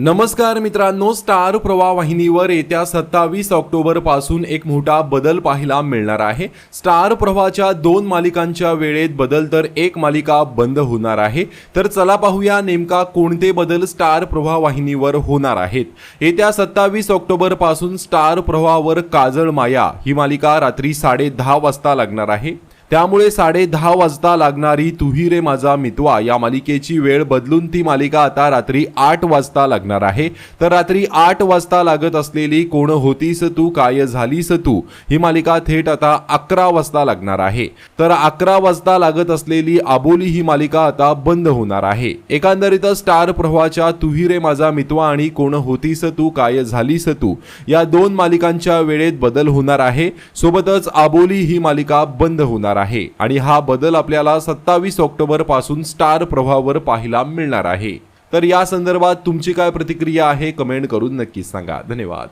नमस्कार मित्रांनो स्टार प्रवाह वाहिनीवर येत्या सत्तावीस ऑक्टोबरपासून एक मोठा बदल पाहायला मिळणार आहे. स्टार प्रवाहाच्या दोन मालिकांच्या वेळेत बदल तर एक मालिका बंद होणार आहे. तर चला पाहूया नेमका कोणते बदल स्टार प्रवाह वाहिनीवर होणार आहेत. येत्या सत्तावीस ऑक्टोबरपासून स्टार प्रवाहावर काजळ माया ही मालिका रात्री साडे दहा वाजता लागणार आहे. त्यामुळे साडे दहा वाजता लागणारी तुही रे माझा मितवा. या मालिकेची वेळ बदलून ती मालिका आता रात्री आठ वाजता लागणार आहे. तर रात्री आठ वाजता लागत असलेली कोण होतीस तू काय झालीस तू ही मालिका थेट आता अकरा वाजता लागणार आहे. तर अकरा वाजता लागत असलेली आबोली ही मालिका आता बंद होणार आहे. एकंदरीतच स्टार प्रवाहाच्या तुही रे माझा मितवा आणि कोण होतीस तू काय झालीस तू या दोन मालिकांच्या वेळेत बदल होणार आहे. सोबतच आबोली ही मालिका बंद होणार आहे आणि हा बदल आपल्याला सत्तावीस ऑक्टोबरपासून स्टार प्रभावर पाहायला मिळणार आहे. तर या संदर्भात तुमची काय प्रतिक्रिया आहे कमेंट करून नक्कीच सांगा. धन्यवाद.